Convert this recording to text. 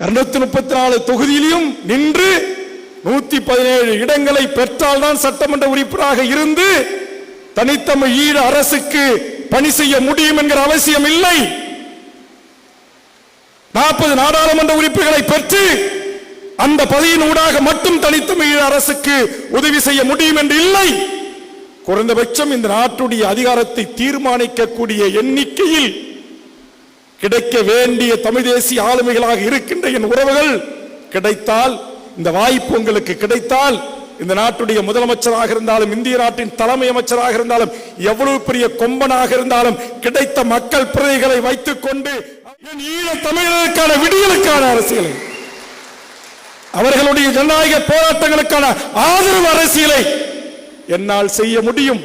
இருநூத்தி முப்பத்தி நாலு தொகுதியிலும் நின்று நூத்தி பதினேழு இடங்களை பெற்றால்தான் சட்டமன்ற உறுப்பினராக இருந்து தனித்தமிழ் ஈழ அரசுக்கு பணி செய்ய முடியும் என்கிற அவசியம் இல்லை. நாற்பது நாடாளுமன்ற உறுப்புகளை பெற்று அந்த பதவியின் ஊடாக மட்டும் தனித்தமிழ் ஈழ அரசுக்கு உதவி செய்ய முடியும் என்று இல்லை. குறைந்தபட்சம் இந்த நாட்டுடைய அதிகாரத்தை தீர்மானிக்கக்கூடிய எண்ணிக்கையில் கிடைக்க வேண்டிய தமிழ் தேசிய ஆளுமைகளாக இருக்கின்ற என் உறவுகள் கிடைத்தால் இந்த வாய்ப்பு உங்களுக்கு கிடைத்தால் இந்த நாட்டுடைய முதலமைச்சராக இருந்தாலும் இந்திய நாட்டின் தலைமை அமைச்சராக இருந்தாலும் எவ்வளவு பெரிய கொம்பனாக இருந்தாலும் கிடைத்த மக்கள் பிரதிகளை வைத்துக் கொண்டு ஈழ தமிழர்களுக்கான விடியலுக்கான அரசியலை அவர்களுடைய ஜனநாயக போராட்டங்களுக்கான ஆதரவு அரசியலை என்னால் செய்ய முடியும்.